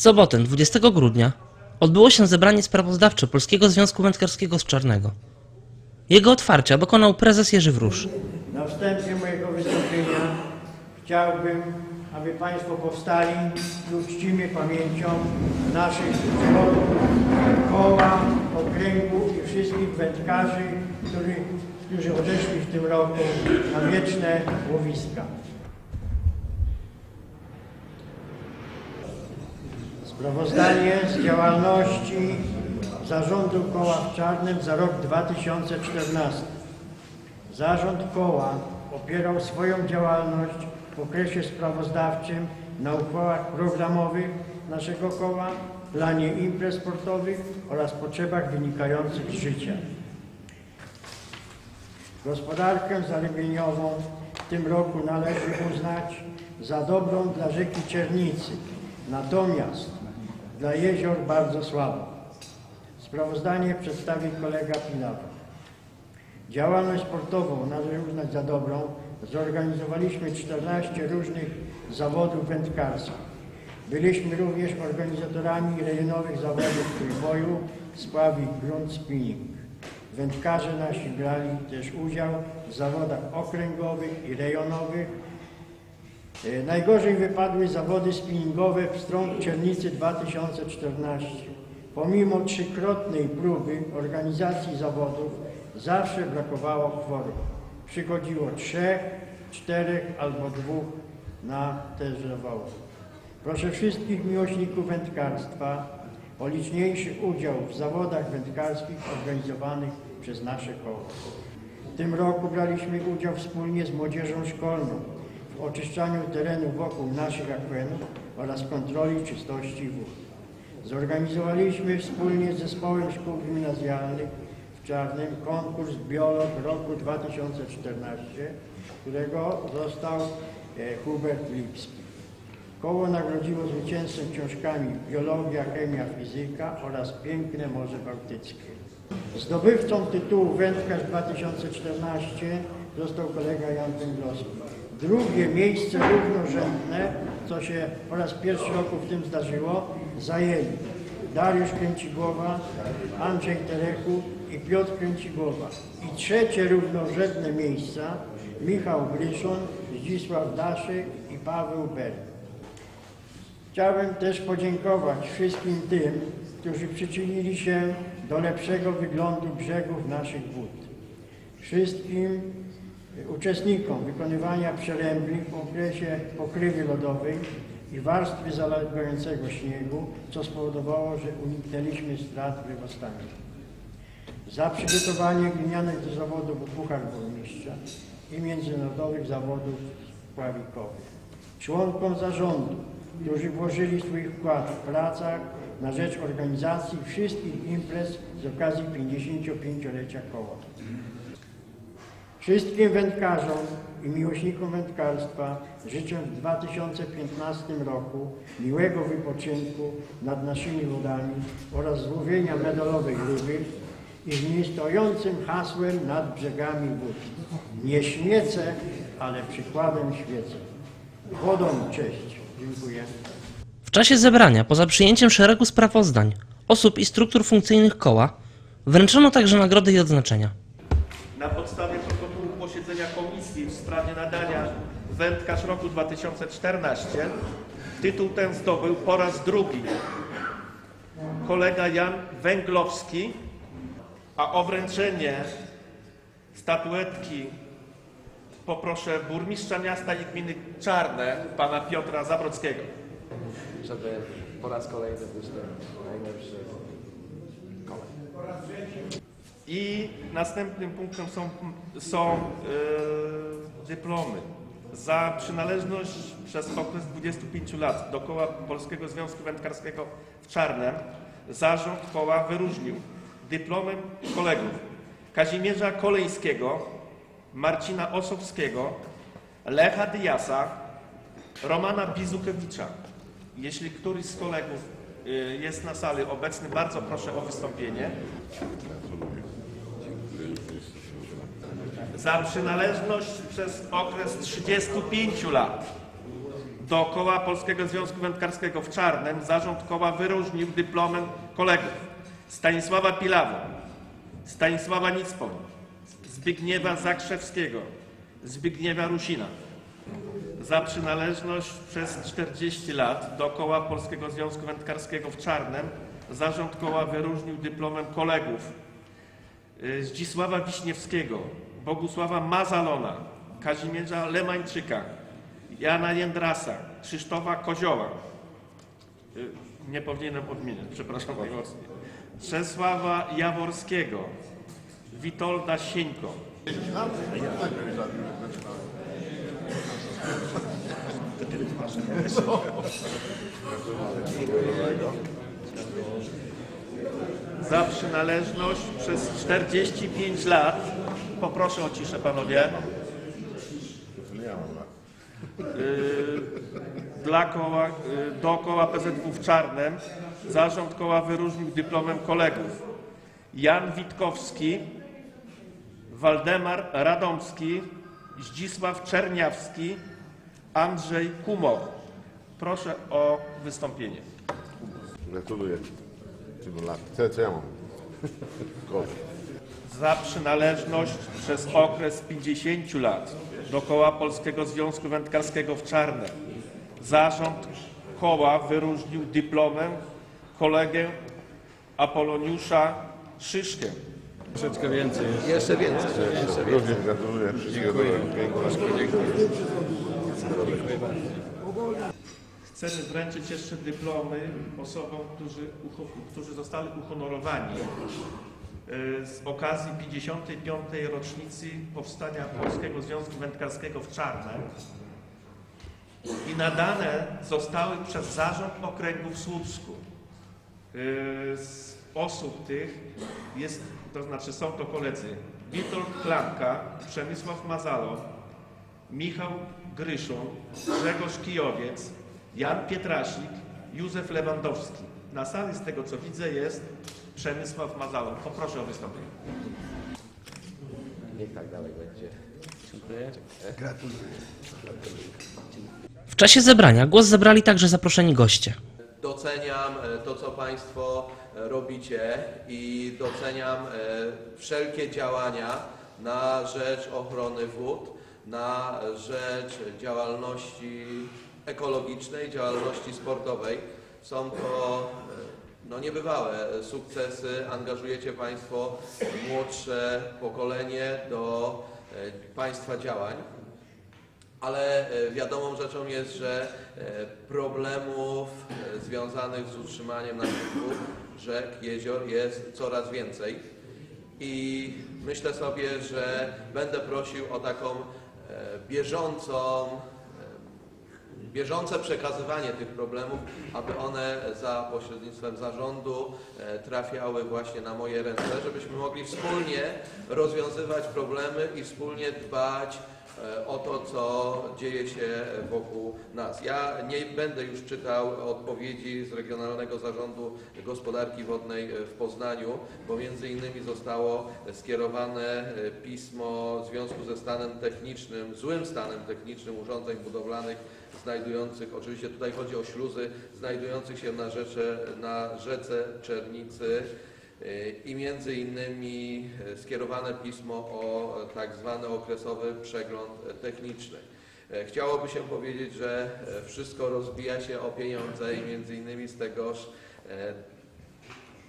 sobotę, 20 grudnia, odbyło się zebranie sprawozdawcze Polskiego Związku Wędkarskiego z Czarnego. Jego otwarcia dokonał prezes Jerzy Wróż. Na wstępie mojego wystąpienia chciałbym, aby Państwo powstali i uczcimy pamięcią naszych przodków, koła, okręgu i wszystkich wędkarzy, którzy, którzy odeszli w tym roku na wieczne łowiska. Sprawozdanie z działalności Zarządu Koła w Czarnym za rok 2014. Zarząd koła opierał swoją działalność w okresie sprawozdawczym na uchwałach programowych naszego koła, planie imprez sportowych oraz potrzebach wynikających z życia. Gospodarkę zarybieniową w tym roku należy uznać za dobrą dla rzeki Czernicy, natomiast dla jezior bardzo słabą. Sprawozdanie przedstawi kolega Pilawa. Działalność sportową należy uznać za dobrą. Zorganizowaliśmy 14 różnych zawodów wędkarskich. Byliśmy również organizatorami rejonowych zawodów trójboju, spławik, grunt, spinning. Wędkarze nasi brali też udział w zawodach okręgowych i rejonowych. E, Najgorzej wypadły zawody spinningowe w Strąg Czernicy 2014. Pomimo trzykrotnej próby organizacji zawodów zawsze brakowało kworum. Przychodziło trzech, czterech albo dwóch na te zawody. Proszę wszystkich miłośników wędkarstwa o liczniejszy udział w zawodach wędkarskich organizowanych przez nasze koło. W tym roku braliśmy udział wspólnie z młodzieżą szkolną oczyszczaniu terenu wokół naszych akwenów oraz kontroli czystości wód. Zorganizowaliśmy wspólnie z Zespołem Szkół Gimnazjalnych w Czarnym konkurs Biolog roku 2014, którego został e, Hubert Lipski. Koło nagrodziło zwycięzcę książkami Biologia, Chemia, Fizyka oraz Piękne Morze Bałtyckie. Zdobywcą tytułu Wędkarz 2014 został kolega Jan Węglowski. Drugie miejsce równorzędne, co się po raz pierwszy roku w tym zdarzyło, zajęli Dariusz Kręcigłowa, Andrzej Terechu i Piotr Kręcigłowa. I trzecie równorzędne miejsca Michał Bryszon, Zdzisław Daszek i Paweł Ber. Chciałbym też podziękować wszystkim tym, którzy przyczynili się do lepszego wyglądu brzegów naszych wód. Wszystkim uczestnikom wykonywania przerębli w okresie pokrywy lodowej i warstwy zalegającego śniegu, co spowodowało, że uniknęliśmy strat wyrostania. Za przygotowanie glinianych do zawodów w Puchar Burmistrza i międzynarodowych zawodów pławikowych. Członkom zarządu, którzy włożyli swój wkład w pracach na rzecz organizacji wszystkich imprez z okazji 55-lecia koła. Wszystkim wędkarzom i miłośnikom wędkarstwa życzę w 2015 roku miłego wypoczynku nad naszymi wodami oraz złowienia medalowej ryby i z niestojącym hasłem nad brzegami wód. Nie śmiecę, ale przykładem świecę. Wodą cześć. Dziękuję. W czasie zebrania, poza przyjęciem szeregu sprawozdań, osób i struktur funkcyjnych koła, wręczono także nagrody i odznaczenia. Na podstawie posiedzenia komisji w sprawie nadania wędkarz roku 2014 tytuł ten zdobył po raz drugi kolega Jan Węglowski, a o wręczenie statuetki poproszę burmistrza miasta i gminy Czarne, pana Piotra Zabrodzkiego. żeby po raz kolejny być tym najlepszym kolem. I następnym punktem są, są e, dyplomy. Za przynależność przez okres 25 lat do Koła Polskiego Związku Wędkarskiego w Czarnem zarząd koła wyróżnił dyplomem kolegów Kazimierza Kolejskiego, Marcina Osowskiego, Lecha Dyjasa, Romana Bizukewicza. Jeśli któryś z kolegów y, jest na sali obecny, bardzo proszę o wystąpienie. Za przynależność przez okres 35 lat. Dookoła Polskiego Związku Wędkarskiego w Czarnem zarząd koła wyróżnił dyplomem kolegów Stanisława Pilawa, Stanisława Nicpoń, Zbigniewa Zakrzewskiego, Zbigniewa Rusina. Za przynależność przez 40 lat do koła Polskiego Związku Wędkarskiego w Czarnem zarząd koła wyróżnił dyplomem kolegów y, Zdzisława Wiśniewskiego, Bogusława Mazalona, Kazimierza Lemańczyka, Jana Jędrasa, Krzysztofa Kozioła. Y, Nie powinienem odmieniać, przepraszam najmocniej. Czesława Jaworskiego, Witolda Sieńko, za przynależność przez 45 lat, poproszę o ciszę panowie, Yy, dla koła, yy, do koła PZW w Czarnem zarząd koła wyróżnił dyplomem kolegów Jan Witkowski, Waldemar Radomski, Zdzisław Czerniawski, Andrzej Kumow. Proszę o wystąpienie. Gratuluję. Tylu lat. Co, co ja mam? Gorzej. Za przynależność przez okres 50 lat do koła Polskiego Związku Wędkarskiego w Czarnem. Zarząd koła wyróżnił dyplomem kolegę Apoloniusza Szyszkę. Troszeczkę więcej. Jeszcze więcej. Również gratuluję. Wszystkiego dobrego. Pięknego. Chcemy wręczyć jeszcze dyplomy osobom, którzy, którzy zostali uhonorowani z okazji 55. rocznicy powstania Polskiego Związku Wędkarskiego w Czarnem i nadane zostały przez Zarząd Okręgu w Słupsku. Y, Z osób tych jest, to znaczy są to koledzy Witold Klanka, Przemysław Mazalo, Michał Gryszun, Grzegorz Kijowiec, Jan Pietrasik, Józef Lewandowski. Na sali z tego co widzę jest Przemysław Mazalo. Poproszę o wystąpienie. Niech tak dalej będzie. Dziękuję. W czasie zebrania głos zabrali także zaproszeni goście. Doceniam e, to, co Państwo e, robicie i doceniam e, wszelkie działania na rzecz ochrony wód, na rzecz działalności ekologicznej, działalności sportowej. Są to no, niebywałe sukcesy. Angażujecie Państwo młodsze pokolenie do e, Państwa działań. Ale e, wiadomą rzeczą jest, że e, problemów e, związanych z utrzymaniem naszych rzek, jezior jest coraz więcej. I myślę sobie, że będę prosił o taką e, bieżącą, e, bieżące przekazywanie tych problemów, aby one za pośrednictwem zarządu e, trafiały właśnie na moje ręce, żebyśmy mogli wspólnie rozwiązywać problemy i wspólnie dbać e, o to, co dzieje się wokół nas. Ja nie będę już czytał odpowiedzi z Regionalnego Zarządu Gospodarki Wodnej w Poznaniu, bo między innymi zostało skierowane e, pismo w związku ze stanem technicznym, złym stanem technicznym urządzeń budowlanych znajdujących, oczywiście tutaj chodzi o śluzy, znajdujących się na, rzece, na rzece Czernicy i między innymi skierowane pismo o tak zwany okresowy przegląd techniczny. Chciałoby się powiedzieć, że wszystko rozbija się o pieniądze i między innymi z tegoż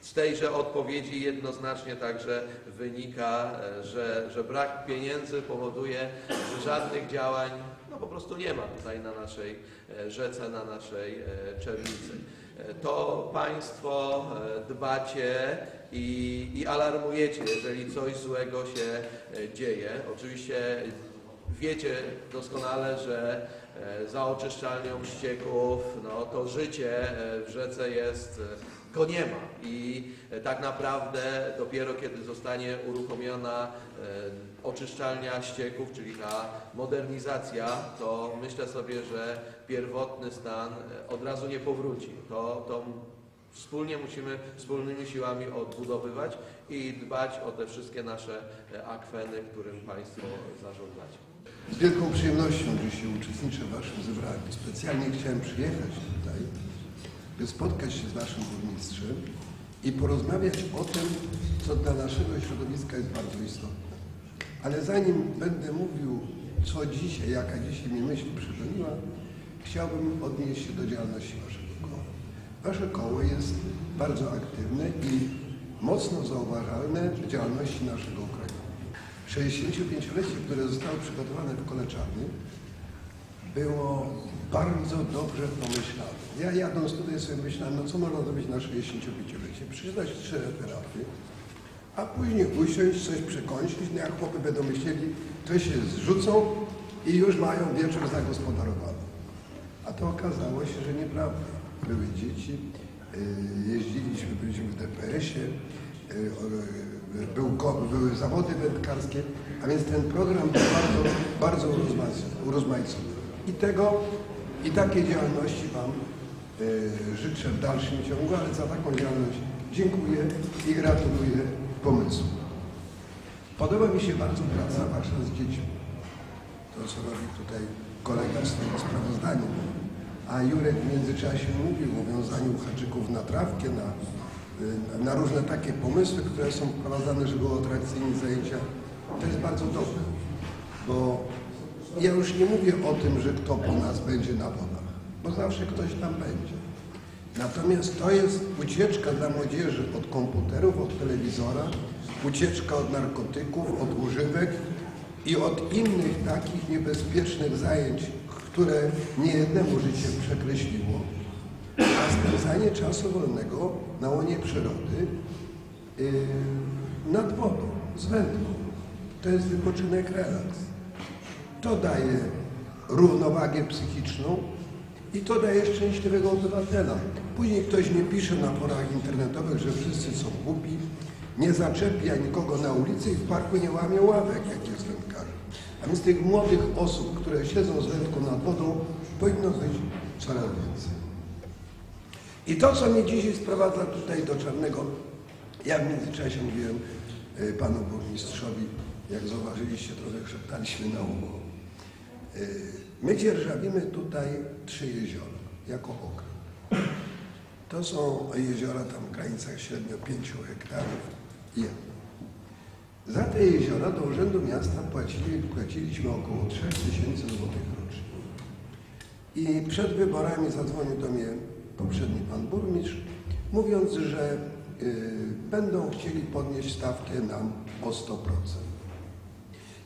z tejże odpowiedzi jednoznacznie także wynika, e, że, że brak pieniędzy powoduje, że żadnych działań no po prostu nie ma tutaj na naszej e, rzece, na naszej e, Czernicy. To Państwo dbacie i, i alarmujecie, jeżeli coś złego się dzieje. Oczywiście wiecie doskonale, że za oczyszczalnią ścieków no, to życie w rzece jest, go nie ma i e, tak naprawdę dopiero kiedy zostanie uruchomiona e, oczyszczalnia ścieków, czyli ta modernizacja, to myślę sobie, że pierwotny stan e, od razu nie powróci. To, to Wspólnie musimy wspólnymi siłami odbudowywać i dbać o te wszystkie nasze akweny, którym Państwo zarządzacie. Z wielką przyjemnością dzisiaj uczestniczę w Waszym zebraniu. Specjalnie chciałem przyjechać tutaj, by spotkać się z Waszym burmistrzem i porozmawiać o tym, co dla naszego środowiska jest bardzo istotne. Ale zanim będę mówił, co dzisiaj, jaka dzisiaj mi myśl przygoniła, chciałbym odnieść się do działalności Waszego koła. Wasze koło jest bardzo aktywne i mocno zauważalne w działalności naszego kraju. 65-lecie, które zostało przygotowane w Koleczarni, było bardzo dobrze pomyślane. Ja jadąc tutaj sobie myślałem, no co można zrobić na 65-lecie? Przeczytać trzy referaty, a później usiąść, coś przekończyć, no jak chłopy będą myśleli, to się zrzucą i już mają wieczór zagospodarowany. A to okazało się, że nieprawda. Były dzieci, y, jeździliśmy, byliśmy w DPS-ie, y, był, były zawody wędkarskie, a więc ten program był bardzo, bardzo urozmaic- urozmaicony. I tego, i takiej działalności Wam y, życzę w dalszym ciągu, ale za taką działalność dziękuję i gratuluję pomysłu. Podoba mi się bardzo praca Wasza z dziećmi. To, co robi tutaj kolega w swoim sprawozdaniu. A Jurek w międzyczasie mówił o wiązaniu haczyków na trawkę, na, y, na różne takie pomysły, które są wprowadzane, żeby atrakcyjne zajęcia. To jest bardzo dobre, bo ja już nie mówię o tym, że kto po nas będzie na wodach, bo zawsze ktoś tam będzie. Natomiast to jest ucieczka dla młodzieży od komputerów, od telewizora, ucieczka od narkotyków, od używek i od innych takich niebezpiecznych zajęć, które niejednemu życie przekreśliło, a spędzanie czasu wolnego na łonie przyrody yy, nad wodą, z wędką. To jest wypoczynek, relaks. To daje równowagę psychiczną i to daje szczęśliwego obywatela. Później ktoś nie pisze na forach internetowych, że wszyscy są głupi, nie zaczepia nikogo na ulicy i w parku nie łamie ławek, jak jest wędkarzem. A więc tych młodych osób, które siedzą z wędką nad wodą, powinno być coraz więcej. I to, co mnie dzisiaj sprowadza tutaj do Czarnego, ja w międzyczasie mówiłem y, panu burmistrzowi, jak zauważyliście, trochę szeptaliśmy na ucho. Y, My dzierżawimy tutaj trzy jeziora, jako okręg. To są jeziora tam w granicach średnio 5 hektarów jedno. Za te jeziora do Urzędu Miasta płacili, płaciliśmy około 3 tysięcy złotych rocznie. I przed wyborami zadzwonił do mnie poprzedni pan burmistrz, mówiąc, że y, będą chcieli podnieść stawkę nam o 100%.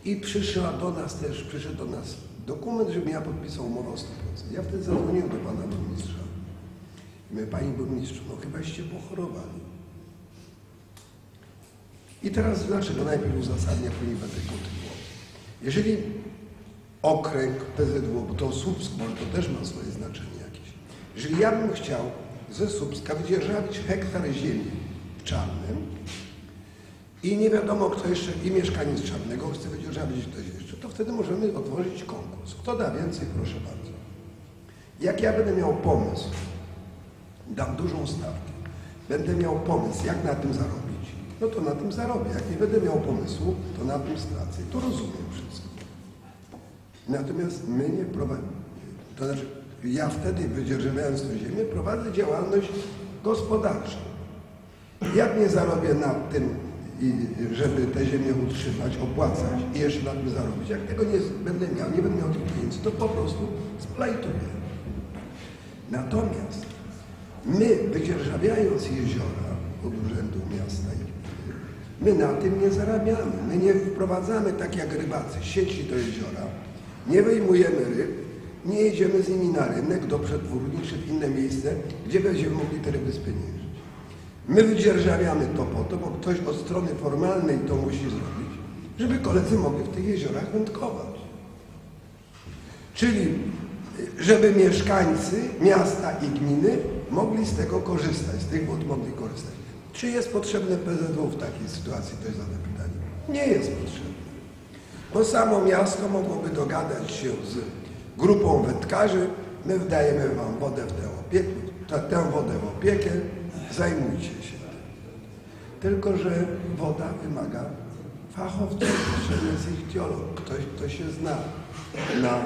I przyszła do nas też, przyszedł do nas dokument, żebym ja podpisał umowę o 100%. Ja wtedy zadzwoniłem do pana burmistrza. I mówię, panie burmistrzu, no chybaście pochorowali. I teraz dlaczego najpierw uzasadnię, później będę kontynuował. Jeżeli okręg PZW, bo to Słupsk, może to też ma swoje znaczenie jakieś. Jeżeli ja bym chciał ze Słupska wydzierżawić hektar ziemi w Czarnym i nie wiadomo kto jeszcze, i mieszkaniec Czarnego chce wydzierżawić ktoś jeszcze, to wtedy możemy otworzyć konkurs. Kto da więcej, proszę bardzo. Jak ja będę miał pomysł, dam dużą stawkę, będę miał pomysł, jak na tym zarobić, no to na tym zarobię. Jak nie będę miał pomysłu, to na tym stracę. To rozumiem wszystko. Natomiast my nie prowadzimy, to znaczy ja wtedy wydzierżawiając tę ziemię prowadzę działalność gospodarczą. Jak nie zarobię na tym, i żeby tę ziemię utrzymać, opłacać i jeszcze na tym zarobić, jak tego nie będę miał, nie będę miał tych pieniędzy, to po prostu splajtuję. Natomiast my wydzierżawiając jeziora od Urzędu Miasta my na tym nie zarabiamy. My nie wprowadzamy tak jak rybacy sieci do jeziora, nie wyjmujemy ryb, nie jedziemy z nimi na rynek, do przetwórni czy w inne miejsce, gdzie będziemy mogli te ryby spieniężyć. My wydzierżawiamy to po to, bo ktoś od strony formalnej to musi zrobić, żeby koledzy mogli w tych jeziorach wędkować. Czyli żeby mieszkańcy miasta i gminy mogli z tego korzystać, z tych wód mogli korzystać. Czy jest potrzebne PZW w takiej sytuacji? To jest zadane pytanie. Nie jest potrzebne. Bo samo miasto mogłoby dogadać się z grupą wędkarzy, my wdajemy wam wodę w tę opiekę, tę- wodę w opiekę, zajmujcie się tym. Tylko, że woda wymaga fachowców, potrzebny jest ichtiolog, ktoś, kto się zna na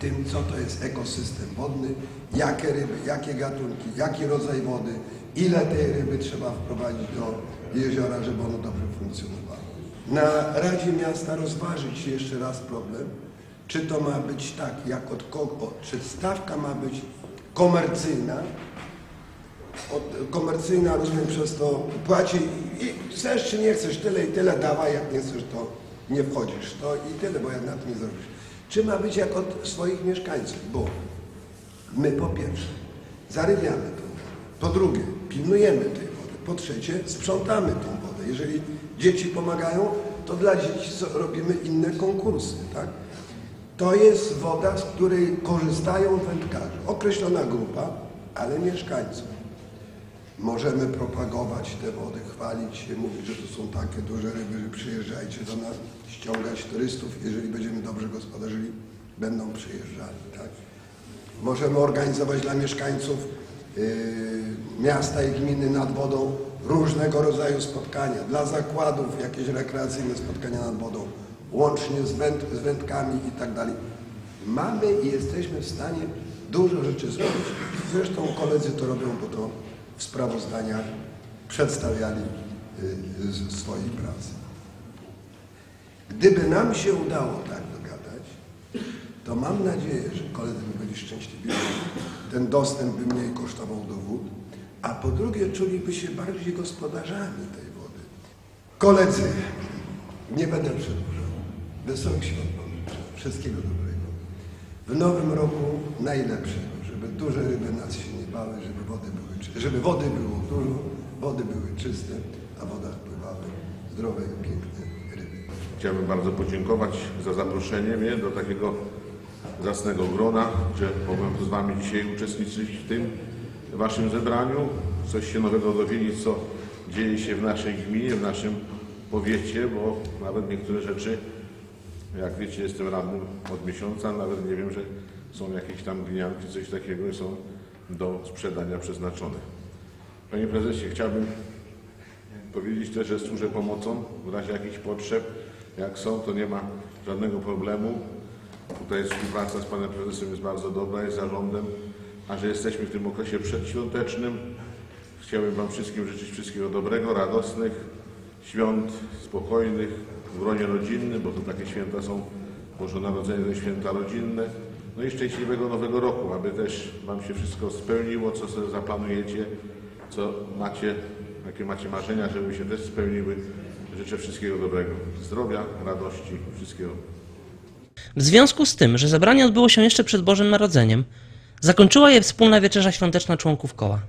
tym, co to jest ekosystem wodny, jakie ryby, jakie gatunki, jaki rodzaj wody, ile tej ryby trzeba wprowadzić do jeziora, żeby ono dobrze funkcjonowało. Na Radzie Miasta rozważyć jeszcze raz problem, czy to ma być tak, jak od kogo, czy stawka ma być komercyjna, komercyjna, rozumiem, przez to płaci i chcesz czy nie chcesz, tyle i tyle dawaj, jak nie chcesz, to nie wchodzisz. To i tyle, bo jak na to nie zrobisz. Czy ma być jak od swoich mieszkańców? Bo my po pierwsze zarybiamy tą wodę, po drugie pilnujemy tej wody, po trzecie sprzątamy tą wodę. Jeżeli dzieci pomagają, to dla dzieci robimy inne konkursy, tak? To jest woda, z której korzystają wędkarze. Określona grupa, ale mieszkańców. Możemy propagować te wody, chwalić się, mówić, że to są takie duże ryby, że przyjeżdżajcie do nas, ściągać turystów, jeżeli będziemy dobrze gospodarzyli, będą przyjeżdżali, tak? Możemy organizować dla mieszkańców yy, miasta i gminy nad wodą różnego rodzaju spotkania, dla zakładów jakieś rekreacyjne spotkania nad wodą, łącznie z, węd, z wędkami i tak dalej. Mamy i jesteśmy w stanie dużo rzeczy zrobić. Zresztą koledzy to robią, bo to w sprawozdaniach przedstawiali y, swojej pracy. Gdyby nam się udało tak dogadać, to mam nadzieję, że koledzy by byli szczęśliwi, ten dostęp by mniej kosztował do wód, a po drugie czuliby się bardziej gospodarzami tej wody. Koledzy, nie będę przedłużał. Wesołych świąt. Wszystkiego dobrego. W nowym roku najlepszego, żeby duże ryby nas się nie bały, żeby wody były, żeby wody było dużo, wody były czyste, a w wodach pływały zdrowe i piękne ryby. Chciałbym bardzo podziękować za zaproszenie mnie do takiego zacnego grona, że mogłem z Wami dzisiaj uczestniczyć w tym Waszym zebraniu, coś się nowego dowiedzieć, co dzieje się w naszej gminie, w naszym powiecie, bo nawet niektóre rzeczy, jak wiecie, jestem radnym od miesiąca, nawet nie wiem, że są jakieś tam glinianki, coś takiego i są do sprzedania przeznaczone. Panie Prezesie, chciałbym powiedzieć też, że służę pomocą w razie jakichś potrzeb. Jak są, to nie ma żadnego problemu. Tutaj współpraca z Panem Prezesem jest bardzo dobra, jest zarządem, a że jesteśmy w tym okresie przedświątecznym, chciałbym Wam wszystkim życzyć wszystkiego dobrego, radosnych świąt, spokojnych, w gronie rodzinnym, bo to takie święta są Boże Narodzenie, to święta rodzinne. No i szczęśliwego Nowego Roku, aby też Wam się wszystko spełniło, co sobie zaplanujecie, co macie, jakie macie marzenia, żeby się też spełniły. Życzę wszystkiego dobrego. Zdrowia, radości, wszystkiego. W związku z tym, że zebranie odbyło się jeszcze przed Bożym Narodzeniem, zakończyła je wspólna wieczerza świąteczna członków koła.